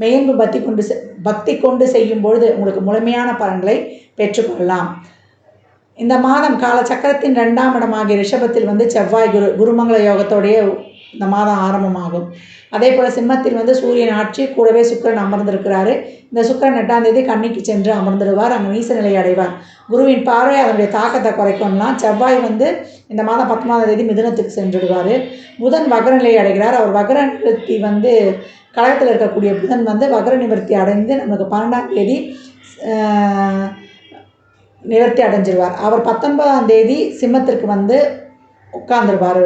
மெய்யன்பு பக்தி கொண்டு செ- பக்தி கொண்டு செய்யும் பொழுது உங்களுக்கு முழுமையான பலன்களை பெற்றுக்கொள்ளலாம். இந்த மாதம் காலச்சக்கரத்தின் ரெண்டாம் இடமாகிய ரிஷபத்தில் வந்து செவ்வாய் குரு குருமங்கள யோகத்தோடைய இந்த மாதம் ஆரம்பமாகும். அதே போல் சிம்மத்தில் வந்து சூரியன் ஆட்சி கூடவே சுக்கிரன் அமர்ந்திருக்கிறாரு. இந்த சுக்கிரன் எட்டாம் தேதி கண்ணிக்கு சென்று அமர்ந்துடுவார். அங்கே நீச நிலை அடைவார். குருவின் பார்வை அதனுடைய தாக்கத்தை குறைக்கும்லாம். செவ்வாய் வந்து இந்த மாதம் பத்தொன்பதாம் தேதி மிதுனத்துக்கு சென்றுடுவார். புதன் வகரநிலை அடைகிறார். அவர் வக்ர வந்து கழகத்தில் இருக்கக்கூடிய புதன் வந்து வக்ர நிவர்த்தி அடைந்து நமக்கு பன்னெண்டாம் தேதி நிவர்த்தி அடைஞ்சிருவார். அவர் பத்தொன்பதாம் தேதி சிம்மத்திற்கு வந்து உட்கார்ந்துருவார்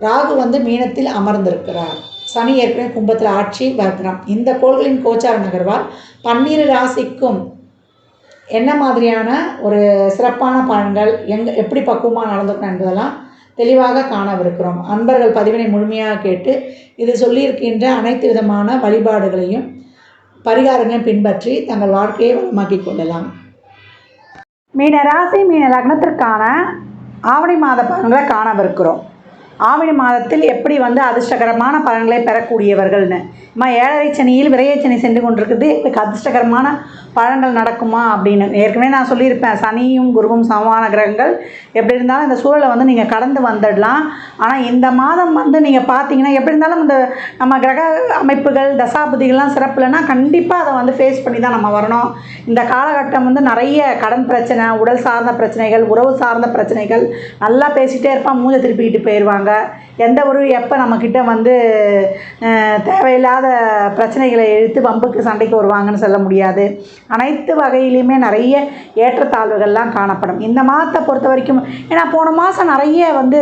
ராகு வந்து மீனத்தில் அமர்ந்திருக்கிறார். சனி ஏற்கனவே கும்பத்தில் ஆட்சி வக்ரம் இந்த கோள்களின் கோச்சார நகர்வால் பன்னிரு ராசிக்கும் என்ன மாதிரியான ஒரு சிறப்பான பலன்கள் எங்க எப்படி பக்குவமாக நடந்துக்கணும் என்பதெல்லாம் தெளிவாக காணவிருக்கிறோம். அன்பர்கள் பதிவினை முழுமையாக கேட்டு இது சொல்லியிருக்கின்ற அனைத்து விதமான வழிபாடுகளையும் பரிகாரங்களையும் பின்பற்றி தங்கள் வாழ்க்கையை வளமாக்கிக் கொள்ளலாம். மீன ராசி மீன லக்னத்திற்கான ஆவணி மாத பலன்களை காணவிருக்கிறோம். ஆவணி மாதத்தில் எப்படி வந்து அதிர்ஷ்டகரமான பலன்களை பெறக்கூடியவர்கள்னு. அம்மா ஏழரை சனியில் விரையச்சனி சென்று கொண்டிருக்குது. எனக்கு அதிர்ஷ்டகரமான பழங்கள் நடக்குமா அப்படின்னு. ஏற்கனவே நான் சொல்லியிருப்பேன் சனியும் குருவும் சமமான கிரகங்கள். எப்படி இருந்தாலும் இந்த சூழலை வந்து நீங்கள் கடந்து வந்துடலாம். ஆனால் இந்த மாதம் வந்து நீங்கள் பார்த்தீங்கன்னா எப்படி இருந்தாலும் இந்த நம்ம கிரக அமைப்புகள் தசாபதிகள்லாம் சிறப்பு இல்லைன்னா கண்டிப்பாக அதை வந்து ஃபேஸ் பண்ணி தான் நம்ம வரணும். இந்த காலகட்டம் வந்து நிறைய கடன் பிரச்சனை உடல் சார்ந்த பிரச்சனைகள் உறவு சார்ந்த பிரச்சனைகள் நல்லா பேசிகிட்டே இருப்பான் மூஞ்சை திருப்பிக்கிட்டு போயிடுவாங்க எந்த ஒரு எப்போ நம்மக்கிட்ட வந்து தேவையில்லாத பிரச்சனைகளை இழுத்து வம்புக்கு சண்டைக்கு வருவாங்கன்னு சொல்ல முடியாது. அனைத்து வகையிலையுமே நிறைய ஏற்றத்தாழ்வுகள்லாம் காணப்படும். இந்த மாதத்தை பொறுத்த வரைக்கும் ஏன்னா போன மாதம் நிறைய வந்து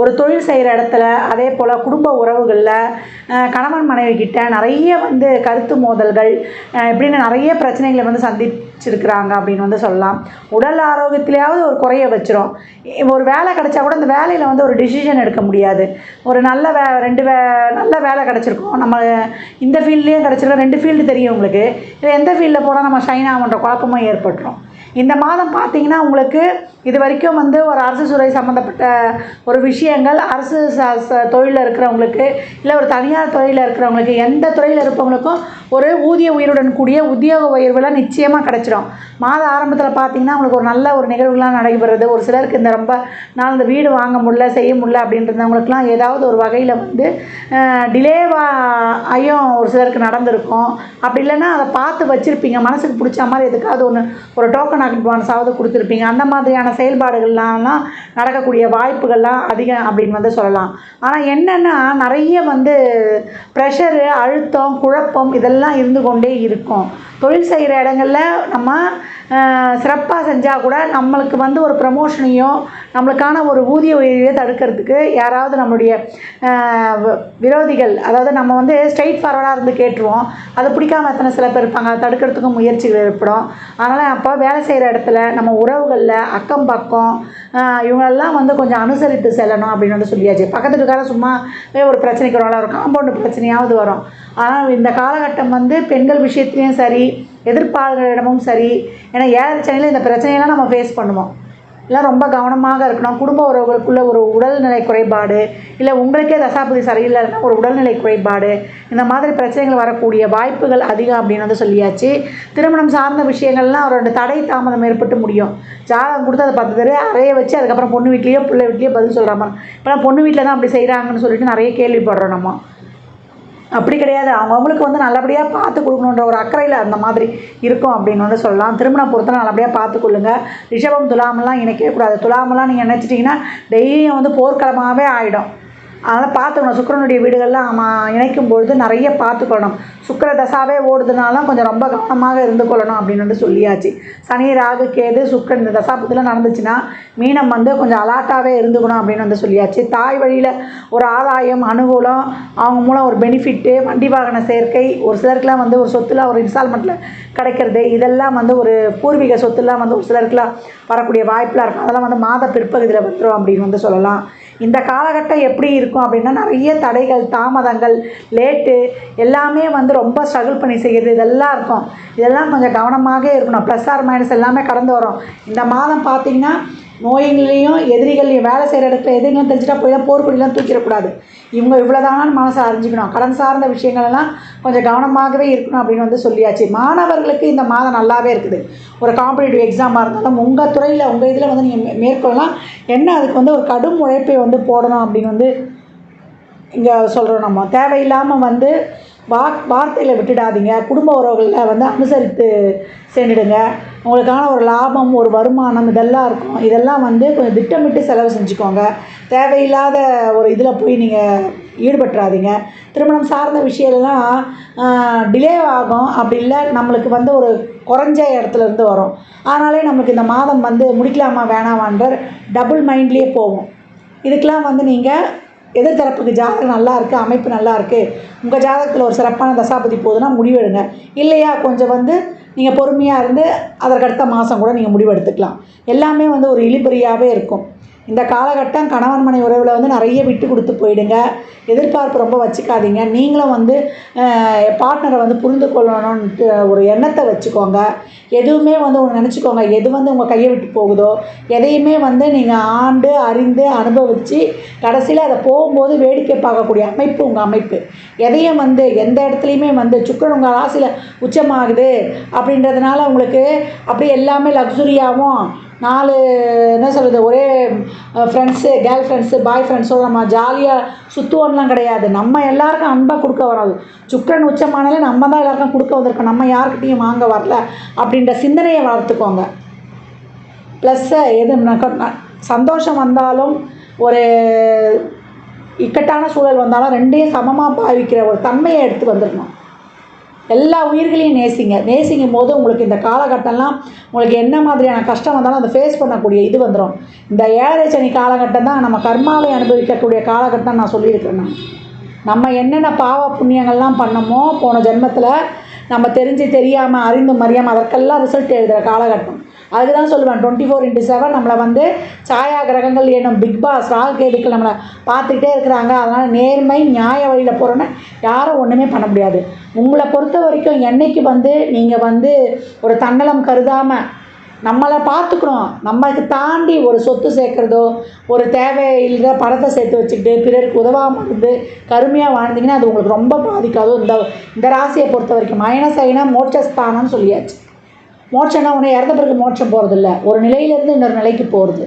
ஒரு தொழில் செய்கிற இடத்துல அதே போல் குடும்ப உறவுகளில் கணவன் மனைவி கிட்ட நிறைய வந்து கருத்து மோதல்கள் இப்படின்னு நிறைய பிரச்சனைகளை வந்து சந்தி சந்திச்சிருக்கிறாங்க அப்படின்னு வந்து சொல்லலாம். உடல் ஆரோக்கியத்திலேயாவது ஒரு குறைய வச்சிரும். ஒரு வேலை கிடச்சா கூட அந்த வேலையில் வந்து ஒரு டிசிஷன் எடுக்க முடியாது. ஒரு நல்ல வே ரெண்டு வே நல்ல வேலை கிடச்சிருக்கும். நம்ம இந்த ஃபீல்ட்லேயும் கிடச்சிருக்கோம். ரெண்டு ஃபீல்டு தெரியும் உங்களுக்கு. இல்லை எந்த ஃபீல்டில் போனால் நம்ம ஷைன் ஆகுன்ற குழப்பமும் ஏற்பட்டுரும். இந்த மாதம் பார்த்தீங்கன்னா உங்களுக்கு இது வரைக்கும் வந்து ஒரு அரசு துறை சம்மந்தப்பட்ட ஒரு விஷயங்கள் அரசு ச ச தொழிலில் இருக்கிறவங்களுக்கு இல்லை ஒரு தனியார் துறையில் இருக்கிறவங்களுக்கு எந்த துறையில் இருப்பவங்களுக்கும் ஒரு ஊதிய உயிருடன் கூடிய உத்தியோக உயர்வுலாம் நிச்சயமாக கிடச்சிடும் மாத ஆரம்பத்தில் பார்த்தீங்கன்னா உங்களுக்கு ஒரு நல்ல ஒரு நிகழ்வுலாம் நடைபெறுது. ஒரு சிலருக்கு இந்த ரொம்ப நாள் இந்த வீடு வாங்க முடியல செய்ய முடியல அப்படின்றவங்களுக்குலாம் ஏதாவது ஒரு வகையில் வந்து டிலேவா ஆயும் ஒரு சிலருக்கு நடந்திருக்கும். அப்படி இல்லைன்னா அதை பார்த்து வச்சுருப்பீங்க. மனசுக்கு பிடிச்ச மாதிரி எதுக்காவது ஒன்று ஒரு டோக்கன் அட்வான்ஸாவது கொடுத்துருப்பீங்க. அந்த மாதிரியான செயல்பாடுகள்லாம் நடக்கக்கூடிய வாய்ப்புகள்லாம் அதிகம் அப்படின்னு வந்து சொல்லலாம். ஆனால் என்னென்னா நிறைய வந்து ப்ரெஷரு அழுத்தம் குழப்பம் இதெல்லாம் இருந்து கொண்டே இருக்கும். தொழில் செய்கிற இடங்கள்ல நம்ம சிறப்பாக செஞ்சால் கூட நம்மளுக்கு வந்து ஒரு ப்ரமோஷனையோ நம்மளுக்கான ஒரு ஊதிய உயர்வையோ தடுக்கிறதுக்கு யாராவது நம்மளுடைய விரோதிகள் அதாவது நம்ம வந்து ஸ்ட்ரைட் ஃபார்வர்டாக இருந்து கேட்டுருவோம். அது பிடிக்காம எத்தனை சில பேர் இருப்பாங்க அதை தடுக்கிறதுக்கும் முயற்சிகள் ஏற்படும். அதனால் அப்போ வேலை செய்கிற இடத்துல நம்ம உறவுகளில் அக்கம் பக்கம் இவங்களெல்லாம் வந்து கொஞ்சம் அனுசரித்து செல்லணும் அப்படின்னு வந்து சொல்லியாச்சு. பக்கத்து வீட்டுக்காரன் சும்மா ஒரு பிரச்சனைக்கு வரும்ல ஒரு காம்பவுண்டு பிரச்சனையாவது வரும். ஆனால் இந்த காலகட்டம் வந்து பெண்கள் விஷயத்துலேயும் சரி எதிர்ப்பாளர்களிடமும் சரி. ஏன்னா ஏழரை சனியில் இந்த பிரச்சனையெல்லாம் நம்ம ஃபேஸ் பண்ணுவோம். எல்லாம் ரொம்ப கவனமாக இருக்கணும். குடும்ப உறவுகளுக்குள்ள ஒரு உடல்நிலை குறைபாடு இல்லை உங்களுக்கே தசாபதி சரியில்லைன்னா ஒரு உடல்நிலை குறைபாடு இந்த மாதிரி பிரச்சனைகள் வரக்கூடிய வாய்ப்புகள் அதிகம் அப்படின்னு வந்து சொல்லியாச்சு. திருமணம் சார்ந்த விஷயங்கள்லாம் அவரோட ரெண்டு தடை தாமதம் ஏற்பட்டு முடியும். ஜாதகம் கொடுத்து அதை பத்து தடவை அறைய வச்சு அதுக்கப்புறம் பொண்ணு வீட்லேயோ பிள்ளை வீட்லேயோ பதில் சொல்கிற மாதிரி. இப்போலாம் பொண்ணு வீட்டில் தான் அப்படி செய்கிறாங்கன்னு சொல்லிட்டு நிறைய கேள்விப்படுறோம் நம்ம. அப்படி கிடையாது. அவங்கவுங்களுக்கு வந்து நல்லபடியாக பார்த்து கொடுக்கணுன்ற ஒரு அக்கறையில் அந்த மாதிரி இருக்கும் அப்படின்னு வந்து சொல்லலாம். திருமணம் பொறுத்த நல்லபடியாக பார்த்து கொள்ளுங்க. ரிஷபம் துலாமெல்லாம் இணைக்கவே கூடாது. துலாமெல்லாம் நீங்கள் நினச்சிட்டிங்கன்னா டெய்லியும் வந்து போர்க்களமாகவே ஆகிடும் அதனால் பார்த்துக்கணும். சுக்கரனுடைய வீடுகள்லாம் நம்ம இணைக்கும் பொழுது நிறைய பார்த்துக்கணும். சுக்கர தசாவே ஓடுதுனாலும் கொஞ்சம் ரொம்ப கவனமாக இருந்து கொள்ளணும் அப்படின்னு வந்து சொல்லியாச்சு. சனி ராகு கேது சுக்கரன் இந்த தசாபத்தில் நடந்துச்சுன்னா மீனம் வந்து கொஞ்சம் அலாட்டாகவே இருந்துக்கணும் அப்படின்னு வந்து சொல்லியாச்சு. தாய் வழியில் ஒரு ஆதாயம் அனுகூலம் அவங்க மூலம் ஒரு பெனிஃபிட்டு வண்டி வாகன சேர்க்கை ஒரு சிலருக்குலாம் வந்து ஒரு சொத்துல ஒரு இன்ஸ்டால்மெண்ட்டில் கிடைக்கிறது. இதெல்லாம் வந்து ஒரு பூர்வீக சொத்துலாம் வந்து ஒரு சிலருக்குலாம் வரக்கூடிய வாய்ப்பெலாம் இருக்கும் அதெல்லாம் வந்து மாத பிற்பகுதியில் வந்துடும் அப்படின்னு வந்து சொல்லலாம். இந்த காலகட்டம் எப்படி இருக்கும் அப்படின்னா நிறைய தடைகள் தாமதங்கள் லேட்டு எல்லாமே வந்து ரொம்ப ஸ்ட்ரகிள் பண்ணி செய்கிறது இதெல்லாம் இருக்கும். இதெல்லாம் கொஞ்சம் கவனமாக இருக்கணும். ப்ளஸ் ஆர் மைனஸ் எல்லாமே கடந்து வரும். இந்த மாதம் பார்த்திங்கன்னா நோய்களையும் எதிரிகளையும் வேலை செய்கிற இடத்துல எதிரிகளும் தெரிஞ்சுட்டா போய் தான் போர்க்கொடிலாம் தூக்கிடக்கூடாது. இவங்க இவ்வளோதான் மனசை அறிஞ்சிக்கணும். கடன் சார்ந்த விஷயங்கள் எல்லாம் கொஞ்சம் கவனமாகவே இருக்கணும் அப்படின்னு வந்து சொல்லியாச்சு. மாணவர்களுக்கு இந்த மாதம் நல்லாவே இருக்குது. ஒரு காம்படிட்டிவ் எக்ஸாமாக இருந்தாலும் உங்கள் துறையில் உங்கள் இதில் வந்து நீங்கள் மேற்கொள்ளலாம். என்ன அதுக்கு வந்து ஒரு கடும் உழைப்பை வந்து போடணும் அப்படின்னு வந்து இங்கே சொல்கிறோம் நம்ம. தேவையில்லாமல் வந்து வா வார்த்தையில் விட்டுடாதீங்க. குடும்ப உறவுகளில் வந்து அனுசரித்து சென்றுடுங்க உங்களுக்கான ஒரு லாபம் ஒரு வருமானம் இதெல்லாம் இருக்கும். இதெல்லாம் வந்து கொஞ்சம் திட்டமிட்டு செலவு செஞ்சுக்கோங்க. தேவையில்லாத ஒரு இதில் போய் நீங்கள் ஈடுபட்டுறாதீங்க. திருமணம் சார்ந்த விஷயம்லாம் டிலே ஆகும். அப்படி இல்லை நம்மளுக்கு வந்து ஒரு குறைஞ்ச இடத்துல இருந்து வரும். அதனாலே நமக்கு இந்த மாதம் வந்து முடிக்கலாமா வேணாமான்ற டபுள் மைண்ட்லேயே போகும் இதுக்கெலாம் வந்து நீங்கள் எதிர்த்தரப்புக்கு ஜாதகம் நல்லா இருக்குது அமைப்பு நல்லா இருக்குது உங்கள் ஜாதகத்தில் ஒரு சிறப்பான தசாபதி போகுதுன்னா முடிவெடுங்க. இல்லையா கொஞ்சம் வந்து நீங்கள் பொறுமையாக இருந்து அதற்கடுத்த மாதம் கூட நீங்கள் முடிவெடுத்துக்கலாம். எல்லாமே வந்து ஒரு இழிபறியாகவே இருக்கும். இந்த காலகட்டம் கணவன் மனை உறவில் வந்து நிறைய விட்டு கொடுத்து போயிடுங்க. எதிர்பார்ப்பு ரொம்ப வச்சுக்காதீங்க. நீங்களும் வந்து பார்ட்னரை வந்து புரிந்து கொள்ளணுன்ட்டு ஒரு எண்ணத்தை வச்சுக்கோங்க. எதுவுமே வந்து ஒன்று நினச்சிக்கோங்க. எது வந்து உங்கள் கையை விட்டு போகுதோ எதையுமே வந்து நீங்கள் ஆண்டு அறிந்து அனுபவித்து கடைசியில் அதை போகும்போது வேடிக்கை பார்க்கக்கூடிய அமைப்பு உங்கள் அமைப்பு. எதையும் வந்து எந்த இடத்துலையுமே வந்து சுக்கரன் உங்கள் ராசியில் உச்சமாகுது அப்படின்றதுனால உங்களுக்கு அப்படியே எல்லாமே லக்ஸுரியாகவும் நாலு என்ன சொல்கிறது ஒரே ஃப்ரெண்ட்ஸு கேர்ள் ஃப்ரெண்ட்ஸு பாய் ஃப்ரெண்ட்ஸோடு நம்ம ஜாலியாக சுற்றுவோம்லாம் கிடையாது. நம்ம எல்லாருக்கும் அன்பாக கொடுக்க வராது. சுக்கரன் உச்சமானாலே நம்ம தான் எல்லாருக்கும் கொடுக்க வந்திருக்கோம். நம்ம யாருக்கிட்டையும் வாங்க வரல அப்படின்ற சிந்தனையை வளர்த்துக்கோங்க. ப்ளஸ்ஸு எது சந்தோஷம் வந்தாலும் ஒரு இக்கட்டான சூழல் வந்தாலும் ரெண்டையும் சமமாக பாவிக்கிற ஒரு தன்மையை எடுத்து வந்துடணும். எல்லா உயிர்களையும் நேசிங்க. நேசிக்கும் போது உங்களுக்கு இந்த காலகட்டம்லாம் உங்களுக்கு என்ன மாதிரியான கஷ்டம் வந்தாலும் அதை ஃபேஸ் பண்ணக்கூடிய இது வந்துடும் இந்த ஏழரை சனி காலகட்டம் தான் நம்ம கர்மாவை அனுபவிக்கக்கூடிய காலகட்டம் நான் சொல்லியிருக்கிறேன் நான். நம்ம என்னென்ன பாவ புண்ணியங்கள்லாம் பண்ணமோ போன ஜென்மத்தில் நம்ம தெரிஞ்சு தெரியாமல் அறிந்து மறியாமல் அதற்கெல்லாம் ரிசல்ட் எழுதுகிற காலகட்டம். அதுக்கு தான் சொல்லுவேன். டுவெண்ட்டி ஃபோர் இன்ட்டு செவன் நம்மளை வந்து சாயா கிரகங்கள் என்னும் பிக் பாஸ் ராகு கேதுக்கள் நம்மளை பார்த்துக்கிட்டே இருக்கிறாங்க. அதனால் நேர்மை நியாய வழியில் போகிறோன்னு யாரும் ஒன்றுமே பண்ண முடியாது. உங்களை பொறுத்த வரைக்கும் என்னைக்கு வந்து நீங்கள் வந்து ஒரு தன்னலம் கருதாமல் நம்மளை பார்த்துக்கணும். நம்மளுக்கு தாண்டி ஒரு சொத்து சேர்க்குறதோ ஒரு தேவையில்லாத பணத்தை சேர்த்து வச்சுக்கிட்டு பிறருக்கு உதவாமல் இருந்து கருமையாக வாழ்ந்தீங்கன்னா அது உங்களுக்கு ரொம்ப பாதிக்காதோ இந்த இந்த ராசியை பொறுத்த வரைக்கும். மைனஸ் ஐனா மோட்சஸ்தானம்னு சொல்லியாச்சு. மோட்சம்னா உன்னை இறந்த பிறகு மோட்சம் போகிறதில்ல ஒரு நிலையிலேருந்து இன்னொரு நிலைக்கு போகிறது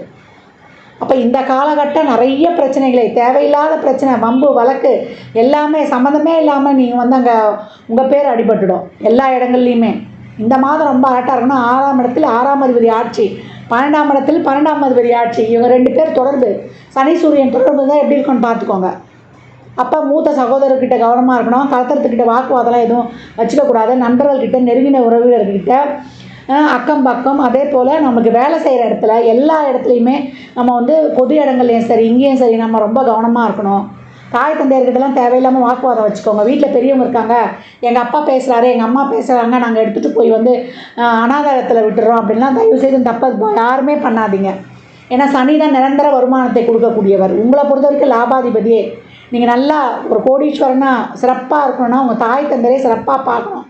அப்போ இந்த காலகட்டம் நிறைய பிரச்சனைகளை. தேவையில்லாத பிரச்சனை வம்பு வழக்கு எல்லாமே சம்மந்தமே இல்லாமல் நீங்கள் வந்து அங்கே உங்கள் பேர் அடிபட்டுடும். எல்லா இடங்கள்லையுமே. இந்த மாதம் ரொம்ப ஆட்டாக இருக்கணும். ஆறாம் இடத்தில் ஆறாம் அதிபதி ஆட்சி பன்னெண்டாம் இடத்தில் பன்னெண்டாம் அதிபதி ஆட்சி. இவங்க ரெண்டு பேர் தொடர்பு. சனி சூரியன் தொடர்பு தான் எப்படி இருக்குன்னு பார்த்துக்கோங்க. அப்போ மூத்த சகோதரர்கிட்ட கவனமாக இருக்கணும். கலத்தரத்துக்கிட்ட வாக்குவாதம்லாம் எதுவும் வச்சுக்கக்கூடாது. நண்பர்கள்கிட்ட நெருங்கின உறவினர்கிட்ட அக்கம் பக்கம் அதே போல் நமக்கு வேலை செய்கிற இடத்துல எல்லா இடத்துலையுமே நம்ம வந்து பொது இடங்கள்லையும் சரி இங்கேயும் சரி நம்ம ரொம்ப கவனமாக இருக்கணும். தாய் தந்தையர்கிட்டலாம் தேவையில்லாமல் வாக்குவாதம் வச்சுக்கோங்க. வீட்டில் பெரியவங்க இருக்காங்க எங்கள் அப்பா பேசுகிறாரு எங்கள் அம்மா பேசுகிறாங்க நாங்கள் எடுத்துகிட்டு போய் வந்து அனாதாரத்தில் விட்டுறோம் அப்படின்லாம் தயவு செய்து தப்ப யாருமே பண்ணாதீங்க. ஏன்னா சனி தான் நிரந்தர வருமானத்தை கொடுக்கக்கூடியவர். உங்களை பொறுத்த வரைக்கும் லாபாதிபதியே. நீங்கள் நல்லா ஒரு கோடீஸ்வரனாக சிறப்பாக இருக்கணும்னா உங்கள் தாய் தந்தரே சிறப்பாக பார்க்கணும்.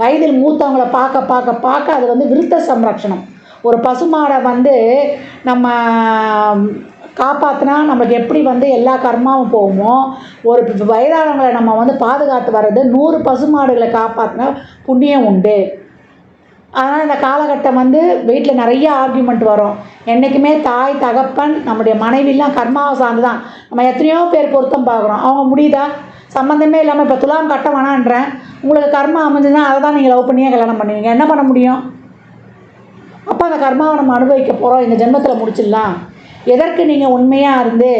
வயதில் மூத்தவங்கள பார்க்க பார்க்க பார்க்க அது வந்து விருத்த சம்ரக்ஷணம். ஒரு பசுமாடை வந்து நம்ம காப்பாற்றினா நம்மளுக்கு எப்படி வந்து எல்லா கர்மாவும் போகுமோ ஒரு வயதானவங்களை நம்ம வந்து பாதுகாத்து வர்றது நூறு பசுமாடுகளை காப்பாற்றினா புண்ணியம் உண்டு. அதனால் இந்த காலகட்டம் வந்து வீட்டில் நிறைய ஆர்கியூமெண்ட் வரும். என்றைக்குமே தாய் தகப்பன் நம்முடைய மனைவிலாம் கர்மாவை சார்ந்து தான் நம்ம எத்தனையோ பேர் பொருத்தம் பார்க்குறோம். அவங்க முடியுதா? சம்மந்தமே இல்லாமல் இப்போ துலாம் கட்ட வேணான்றேன் உங்களுக்கு கர்மா அமைஞ்சுன்னா அதை தான் நீங்கள் லவ் பண்ணியே கல்யாணம் பண்ணுவீங்க. என்ன பண்ண முடியும்? அப்போ அந்த கர்மாவை நம்ம அனுபவிக்க போகிறோம் இந்த ஜென்மத்தில் முடிச்சிடலாம். எதற்கு நீங்கள் உண்மையாக இருந்து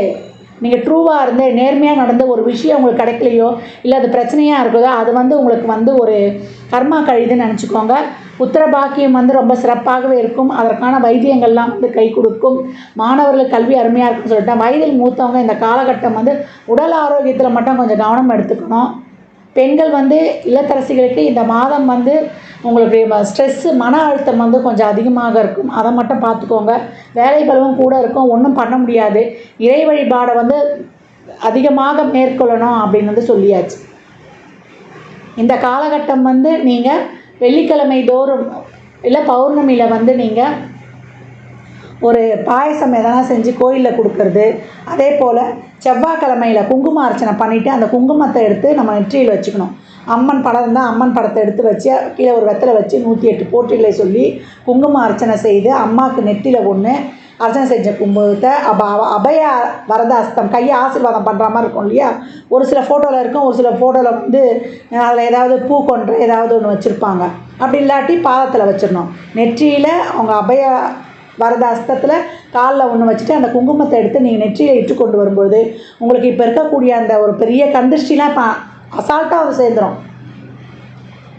நீங்கள் ட்ரூவாக இருந்து நேர்மையாக நடந்து ஒரு விஷயம் உங்களுக்கு கிடைக்கலையோ இல்லை அது பிரச்சனையாக இருக்குதோ அது வந்து உங்களுக்கு வந்து ஒரு கர்மா கழிதுன்னு நினச்சிக்கோங்க. உத்தர பாக்கியம் வந்து ரொம்ப சிறப்பாகவே இருக்கும். அதற்கான வைத்தியங்கள்லாம் வந்து கை கொடுக்கும். மாணவர்கள் கல்வி அருமையாக இருக்கும்னு சொல்லிட்டேன். வயதில் மூத்தவங்க இந்த காலகட்டம் வந்து உடல் ஆரோக்கியத்தில் மட்டும் கொஞ்சம் கவனம் எடுத்துக்கணும். பெண்கள் வந்து இல்லத்தரசிகளுக்கு இந்த மாதம் வந்து உங்களுக்கு ஸ்ட்ரெஸ்ஸு மன அழுத்தம் வந்து கொஞ்சம் அதிகமாக இருக்கும். அதை மட்டும் பார்த்துக்கோங்க. வேலை பலவும் கூட இருக்கும். ஒன்றும் பண்ண முடியாது. இறை வழிபாடை வந்து அதிகமாக மேற்கொள்ளணும் அப்படின்னு வந்து சொல்லியாச்சு. இந்த காலகட்டம் வந்து நீங்கள் வெள்ளிக்கிழமை தோறும் இல்லை பௌர்ணமியில் வந்து நீங்கள் ஒரு பாயசம் எதனா செஞ்சு கோயிலில் கொடுக்கறது. அதே போல் செவ்வாய்க்கிழமையில் குங்கும அர்ச்சனை பண்ணிவிட்டு அந்த குங்குமத்தை எடுத்து நம்ம நெற்றியில் வச்சுக்கணும். அம்மன் படம் இருந்தால் அம்மன் படத்தை எடுத்து வச்சு கீழே ஒரு வெத்தலை வச்சு நூற்றி எட்டு போட்டிகளை சொல்லி குங்கும அர்ச்சனை செய்து அம்மாவுக்கு நெற்றியில் ஒன்று அர்ச்சனை செஞ்ச குங்குமத்தை அப்போ அபய வரத அஸ்தம் கையை ஆசீர்வாதம் பண்ணுற மாதிரி இருக்கும் இல்லையா? ஒரு சில ஃபோட்டோவில் இருக்கும் ஒரு சில ஃபோட்டோவில் வந்து அதில் ஏதாவது பூ கொண்டு ஏதாவது ஒன்று வச்சுருப்பாங்க. அப்படி இல்லாட்டி பாதத்தில் வச்சிடணும். நெற்றியில் அவங்க அபய வரத அஸ்தத்தில் காலில் ஒன்று வச்சுட்டு அந்த குங்குமத்தை எடுத்து நீங்கள் நெற்றியில் இட்டு கொண்டு வரும்போது உங்களுக்கு இப்போ இருக்கக்கூடிய அந்த ஒரு பெரிய கந்திருஷ்டிலாம் இப்போ அசால்ட்டாக வந்து சேர்ந்துடும்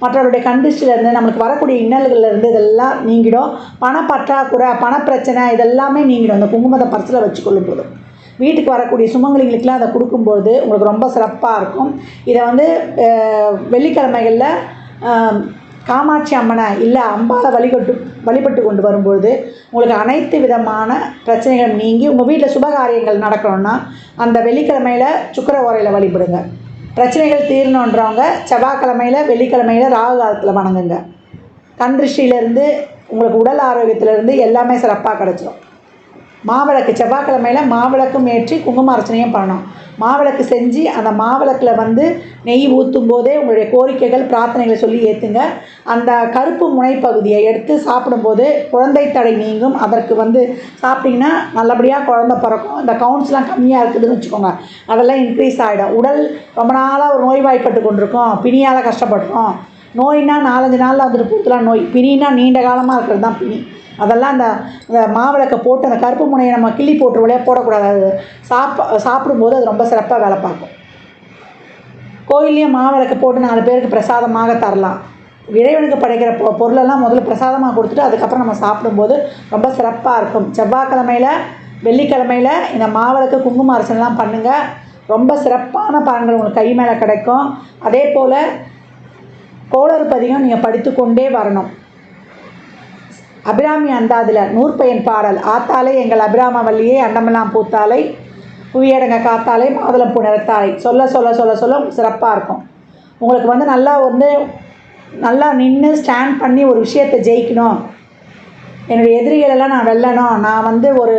மற்றவருடைய கண்டிஷ்டிலேருந்து நம்மளுக்கு வரக்கூடிய இன்னல்கள்லேருந்து இதெல்லாம் நீங்கிடும். பணப்பற்றாக்குறை பணப்பிரச்சனை இதெல்லாமே நீங்கிடும். அந்த குங்குமத்தை பர்ஸில் வச்சுக்கொள்ளும் போது. வீட்டுக்கு வரக்கூடிய சுமங்கலிங்களுக்கெல்லாம் அதை கொடுக்கும்போது உங்களுக்கு ரொம்ப சிறப்பாக இருக்கும். இதை வந்து வெள்ளிக்கிழமைகளில் காமாட்சி அம்மனை இல்லை அம்பாவை வழிபட்டு வழிபட்டு கொண்டு வரும்பொழுது உங்களுக்கு அனைத்து விதமான பிரச்சனைகள் நீங்கி உங்கள் வீட்டில் சுபகாரியங்கள் நடக்கணும்னா அந்த வெள்ளிக்கிழமையில் சுக்கர ஓரையில் வழிபடுங்க. பிரச்சனைகள் தீரணுன்றவங்க செவ்வாய்க்கிழமையில் வெள்ளிக்கிழமையில் ராகு காலத்தில் வணங்குங்க. கண் திருஷ்டியிலேருந்து உங்களுக்கு உடல் ஆரோக்கியத்திலேருந்து எல்லாமே சிறப்பாக கிடச்சிரும். மாவிளக்கு செவ்வாய்க்கிழமையில் மாவிளக்கும் ஏற்றி குங்கும அர்ச்சனையும் பண்ணணும். மாவிளக்கு செஞ்சு அந்த மாவிளக்கில் வந்து நெய் ஊற்றும் போதே உங்களுடைய கோரிக்கைகள் பிரார்த்தனைகளை சொல்லி ஏற்றுங்க அந்த கருப்பு முனைப்பகுதியை எடுத்து சாப்பிடும்போது குழந்தை தடை நீங்கும். அதற்கு வந்து சாப்பிட்டிங்கன்னா நல்லபடியாக குழந்த பிறக்கும். இந்த கவுண்ட்ஸ்லாம் கம்மியாக இருக்குதுன்னு வச்சுக்கோங்க. அதெல்லாம் இன்க்ரீஸ் ஆகிடும் உடல் ரொம்ப நாளாக ஒரு நோய்வாய்ப்பட்டு கொண்டிருக்கோம். பிணியால் கஷ்டப்படுறோம் நோய்னா நாலஞ்சு நாளில் வந்துட்டு பூத்துலாம் நோய். பிணினா நீண்ட காலமாக இருக்கிறது தான் பிணி. அதெல்லாம் அந்த அந்த மாவிளக்கை போட்டு அந்த கருப்பு முனையை நம்ம கிள்ளி போட்டு வழியாக போடக்கூடாது. அது சாப்பா சாப்பிடும்போது அது ரொம்ப சிறப்பாக வேலை பார்க்கும். கோயில்லையும் மாவிளக்கு போட்டு நாலு பேருக்கு பிரசாதமாக தரலாம். இறைவனுக்கு படைக்கிற பொ பொருளெல்லாம் முதல்ல பிரசாதமாக கொடுத்துட்டு அதுக்கப்புறம் நம்ம சாப்பிடும்போது ரொம்ப சிறப்பாக இருக்கும். செவ்வாய்க்கிழமையில் வெள்ளிக்கிழமையில் இந்த மாவிளக்கு குங்கும அரிசனெலாம் பண்ணுங்கள் ரொம்ப சிறப்பான பலன்கள் உங்களுக்கு கை மேலே கிடைக்கும். அதே போல் கோளறு பதிகம் நீங்கள் படித்துக்கொண்டே வரணும். அபிராமி அந்தாதில் நூற்பயன் பாடல். ஆத்தாலே எங்கள் அபிராம வள்ளியே அண்டமெல்லாம் பூத்தாலை புவியடங்க காத்தாலே மாதுளம் புணர்த்தாலை சொல்ல சொல்ல சொல்ல சொல்ல சிறப்பாக இருக்கும். உங்களுக்கு வந்து நல்லா வந்து நல்லா நின்று ஸ்டாண்ட் பண்ணி ஒரு விஷயத்தை ஜெயிக்கணும். என்னுடைய எதிரிகளெல்லாம் நான் வெல்லணும். நான் வந்து ஒரு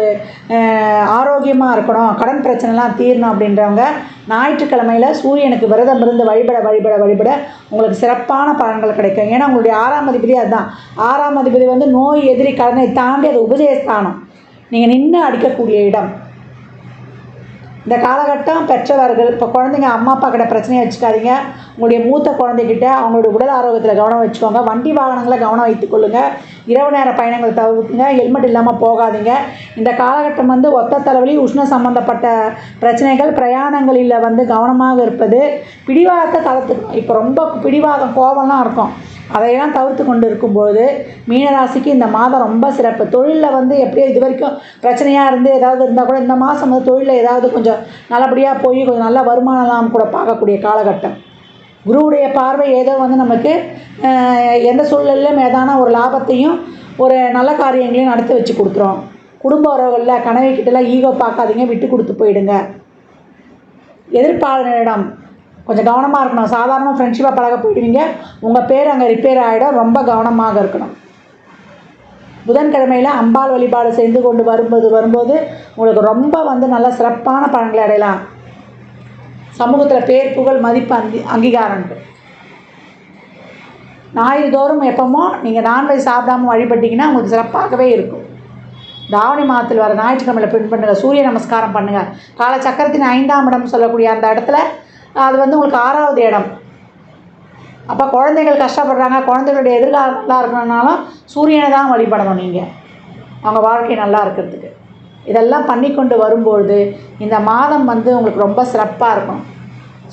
ஆரோக்கியமாக இருக்கணும். கடன் பிரச்சனைலாம் தீரணும் அப்படின்றவங்க ஞாயிற்றுக்கிழமையில் சூரியனுக்கு விரதம் இருந்து வழிபட வழிபட வழிபட உங்களுக்கு சிறப்பான பலன்கள் கிடைக்கும். ஏன்னா உங்களுடைய ஆறாம் அதிபதி அதுதான். ஆறாம் அதிபதி வந்து நோய் எதிரி கடனை தாண்டி அது உபஜயஸ்தானம். நீங்கள் நின்று அடிக்கக்கூடிய இடம். இந்த காலகட்டம் பெற்றவர்கள் இப்போ குழந்தைங்க அம்மா அப்பா கிட்ட பிரச்சனையை வச்சுக்காதீங்க. உங்களுடைய மூத்த குழந்தைகிட்ட அவங்களுடைய உடல் ஆரோக்கியத்தில் கவனம் வச்சுக்கோங்க. வண்டி வாகனங்களை கவனம் வைத்துக்கொள்ளுங்க இரவு நேர பயணங்கள் தவிர்த்துங்க. ஹெல்மெட் இல்லாமல் போகாதீங்க. இந்த காலகட்டம் வந்து ஒத்த தலைவலி உஷ்ண சம்பந்தப்பட்ட பிரச்சனைகள் பிரயாணங்களில் வந்து கவனமாக இருப்பது. பிடிவாதத்தை தவிர்த்துக்கணும் இப்போ ரொம்ப பிடிவாதம் கோபம்லாம் இருக்கும். அதையெல்லாம் தவிர்த்து கொண்டு இருக்கும்போது மீனராசிக்கு இந்த மாதம் ரொம்ப சிறப்பு. தொழிலில் வந்து எப்படியோ இது வரைக்கும் பிரச்சனையாக இருந்து ஏதாவது இருந்தால் கூட இந்த மாதம் வந்து தொழிலில் ஏதாவது கொஞ்சம் நல்லபடியாக போய் கொஞ்சம் நல்ல வருமானம்லாம் கூட பார்க்கக்கூடிய காலகட்டம். குருவுடைய பார்வை ஏதோ வந்து நமக்கு எந்த சூழ்நிலையிலும் ஏதான ஒரு லாபத்தையும் ஒரு நல்ல காரியங்களையும் நடத்தி வச்சு கொடுத்துரும். குடும்ப உறவுகளில் கனவைக்கிட்டலாம் ஈகோ பார்க்காதீங்க விட்டு கொடுத்து போயிடுங்க. எதிர்ப்பாளரிடம் கொஞ்சம் கவனமாக இருக்கணும். சாதாரண ஃப்ரெண்ட்ஷிப்பாக பழக போயிடுவீங்க. உங்கள் பேர் அங்கே ரிப்பேர் ஆகிடும் ரொம்ப கவனமாக இருக்கணும். புதன்கிழமையில் அம்பாள் வழிபாடு செய்து கொண்டு வரும்போது வரும்போது உங்களுக்கு ரொம்ப வந்து நல்ல சிறப்பான பலன்களை அடையலாம். சமூகத்தில் பேர் புகழ் மதிப்பு அங்கி அங்கீகாரம் உண்டு. ஞாயிறு தோறும் எப்பமோ நீங்கள் நான்வெஜ் சாப்பிடாமல் வழிபட்டீங்கன்னா உங்களுக்கு சிறப்பாகவே இருக்கும். தாவணி மாதத்தில் வர ஞாயிற்றுக்கிழமையில் பின் பண்ணுங்கள் சூரிய நமஸ்காரம் பண்ணுங்கள் கால சக்கரத்தின் ஐந்தாம் இடம் சொல்லக்கூடிய அந்த இடத்துல அது வந்து உங்களுக்கு ஆறாவது இடம். அப்போ குழந்தைகள் கஷ்டப்படுறாங்க குழந்தைகளுடைய எதிர்காலத்தில் இருக்கணும்னாலும் சூரியனை தான் வழிபடணும் நீங்கள் அவங்க வாழ்க்கை நல்லா இருக்கிறதுக்கு. இதெல்லாம் பண்ணி கொண்டு வரும்பொழுது இந்த மாதம் வந்து உங்களுக்கு ரொம்ப சிறப்பாக இருக்கும்.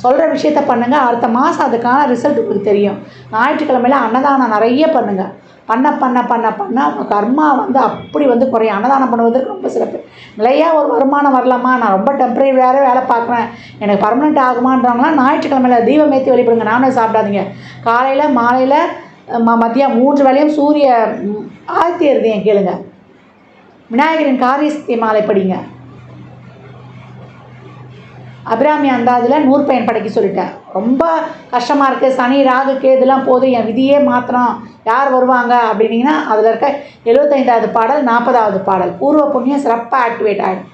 சொல்கிற விஷயத்த பண்ணுங்கள் அடுத்த மாதம் அதுக்கான ரிசல்ட் உங்களுக்கு தெரியும். ஞாயிற்றுக்கிழமையில அன்னதானம் நிறைய பண்ணுங்கள் பண்ண பண்ண பண்ண பண்ண உங்கள் கர்மா வந்து அப்படி வந்து குறையும். அன்னதானம் பண்ணுவதற்கு ரொம்ப சிறப்பு. நிலையாக ஒரு வருமானம் வரலாமா? நான் ரொம்ப டெம்பரரி வேறு வேலை பார்க்குறேன். எனக்கு பர்மனெண்ட் ஆகுமான்றவங்களாம் ஞாயிற்றுக்கிழமையில் தீபம் ஏற்றி வழிபடுங்க நானும் சாப்பிடாதீங்க. காலையில் மாலையில் ம மதியம் மூன்று வேளையும் சூரிய ஆழ்த்தி ஆதித்ய கேளுங்க. விநாயகரின் காரியஸ்தி மாலை படிங்க. அபிராமி அந்தாதில் நூறு பயன் படைக்க சொல்லிட்டேன் ரொம்ப கஷ்டமாக இருக்குது சனி ராகு கேதுலாம் போதும் என் விதியே மாத்திரம் யார் வருவாங்க அப்படின்னீங்கன்னா அதில் இருக்க எழுபத்தைந்தாவது பாடல் நாற்பதாவது பாடல். பூர்வ புண்ணியம் சிறப்பாக ஆக்டிவேட் ஆகிடும்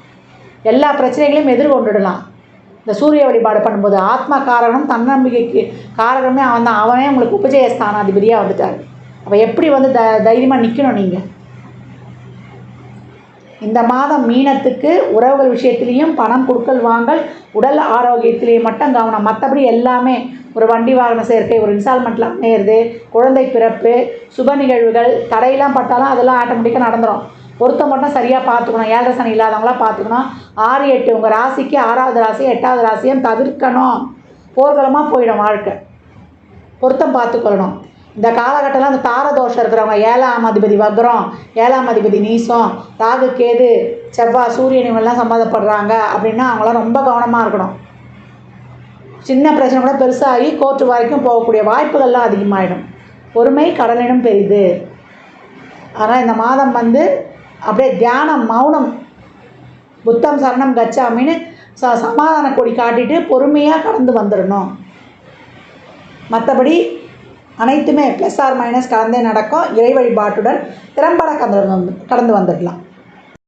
எல்லா பிரச்சனைகளையும் எதிர்கொண்டுடலாம். இந்த சூரிய வழிபாடு பண்ணும்போது ஆத்மா காரகனும் தன்னம்பிக்கைக்கு காரகமே அவன் தான் அவனே உங்களுக்கு உபஜய ஸ்தானாதிபதியாக வந்துட்டார். அப்போ எப்படி வந்து த தைரியமாக நிற்கணும் நீங்கள் இந்த மாதம் மீனத்துக்கு உறவுகள் விஷயத்துலேயும் பணம் கொடுக்கல் வாங்கல் உடல் ஆரோக்கியத்திலேயும் மட்டும் கவனம். மற்றபடி எல்லாமே ஒரு வண்டி வாகன சேர்க்கை ஒரு இன்ஸ்டால்மெண்ட்டில் அமையிறது குழந்தை பிறப்பு சுப நிகழ்வுகள் தடையெல்லாம் பட்டாலும் அதெல்லாம் ஆட்டோமேட்டிக்காக நடந்துடும் பொருத்தம் மட்டும் சரியாக பார்த்துக்கணும். ஏழரை சனி இல்லாதவங்களாம் பார்த்துக்கணும். ஆறு எட்டு உங்கள் ராசிக்கு ஆறாவது ராசி எட்டாவது ராசியும் தவிர்க்கணும். போர்க்களமாக போயிடும் வாழ்க்கை. பொருத்தம் பார்த்துக்கொள்ளணும். இந்த காலகட்டத்தில் அந்த தாரதோஷம் இருக்கிறவங்க ஏழாம் அதிபதி வக்ரம் ஏழாம் அதிபதி நீசம் ராகு கேது செவ்வாய் சூரியன் இவங்கெல்லாம் சம்மந்தப்படுறாங்க அப்படின்னா அவங்களாம் ரொம்ப கவனமாக இருக்கணும். சின்ன பிரச்சனை கூட பெருசாகி கோர்ட்டு வரைக்கும் போகக்கூடிய வாய்ப்புகள்லாம் அதிகமாகிடும் பொறுமை கடலினும் பெரிது. ஆனால் இந்த மாதம் வந்து அப்படியே தியானம் மௌனம் புத்தம் சரணம் கச்சாமின்னு ச சமாதான கொடி காட்டிட்டு பொறுமையாக கடந்து வந்துடணும் மற்றபடி அனைத்துமே ப்ளஸ் ஆர் மைனஸ் கலந்தே நடக்கும். இறை வழிபாட்டுடன் திறம்பட கலந்து கடந்து வந்துடலாம்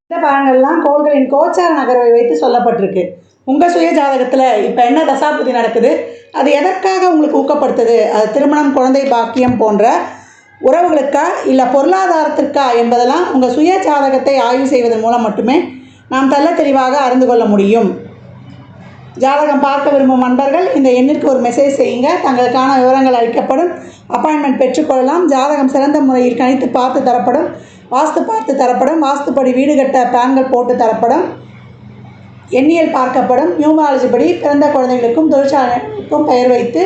இந்த பலன்கள்லாம் கோள்களின் கோச்சார நகர்வை வைத்து சொல்லப்பட்டிருக்கு. உங்கள் சுய ஜாதகத்தில் இப்போ என்ன தசாபுதி நடக்குது? அது எதற்காக உங்களுக்கு ஊக்கப்படுத்துது? அது திருமணம் குழந்தை பாக்கியம் போன்ற உறவுகளுக்கா இல்லை பொருளாதாரத்திற்கா என்பதெல்லாம் உங்கள் சுய ஜாதகத்தை ஆய்வு செய்வதன் மூலம் மட்டுமே நாம் தெள்ள தெளிவாக அறிந்து கொள்ள முடியும். ஜாதகம் பார்க்க விரும்பும் நண்பர்கள் இந்த எண்ணிற்கு ஒரு மெசேஜ் செய்யுங்க. தங்களுக்கான விவரங்கள் அளிக்கப்படும். அப்பாயின்மெண்ட் பெற்றுக்கொள்ளலாம். ஜாதகம் சிறந்த முறையில் கணித்து பார்த்து தரப்படும். வாஸ்து பார்த்து தரப்படும். வாஸ்துப்படி வீடு கட்ட பிளான்கள் போட்டு தரப்படும். எண்ணியல் பார்க்கப்படும். நியூமாலஜி படி பிறந்த குழந்தைகளுக்கும் தொழிற்சாலைகளுக்கும் பெயர் வைத்து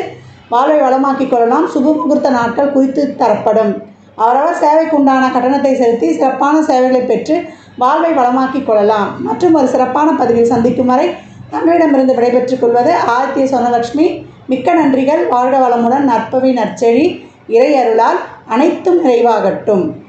வாழ்வை வளமாக்கிக் கொள்ளலாம். சுப முகூர்த்த நாட்கள் குறித்து தரப்படும். அவரவர் சேவைக்குண்டான கட்டணத்தை செலுத்தி சிறப்பான சேவைகளை பெற்று வாழ்வை வளமாக்கிக் கொள்ளலாம். மற்றும் ஒரு சிறப்பான பதிவில் சந்திக்கும் வரை தமிழிடமிருந்து விடைபெற்றுக் கொள்வது ஆதித்ய சொனலட்சுமி மிக்க நன்றிகள். வாழ்க வளமுடன். நற்பவி நற்செழி. இறை அருளால் அனைத்தும் நிறைவாகட்டும்.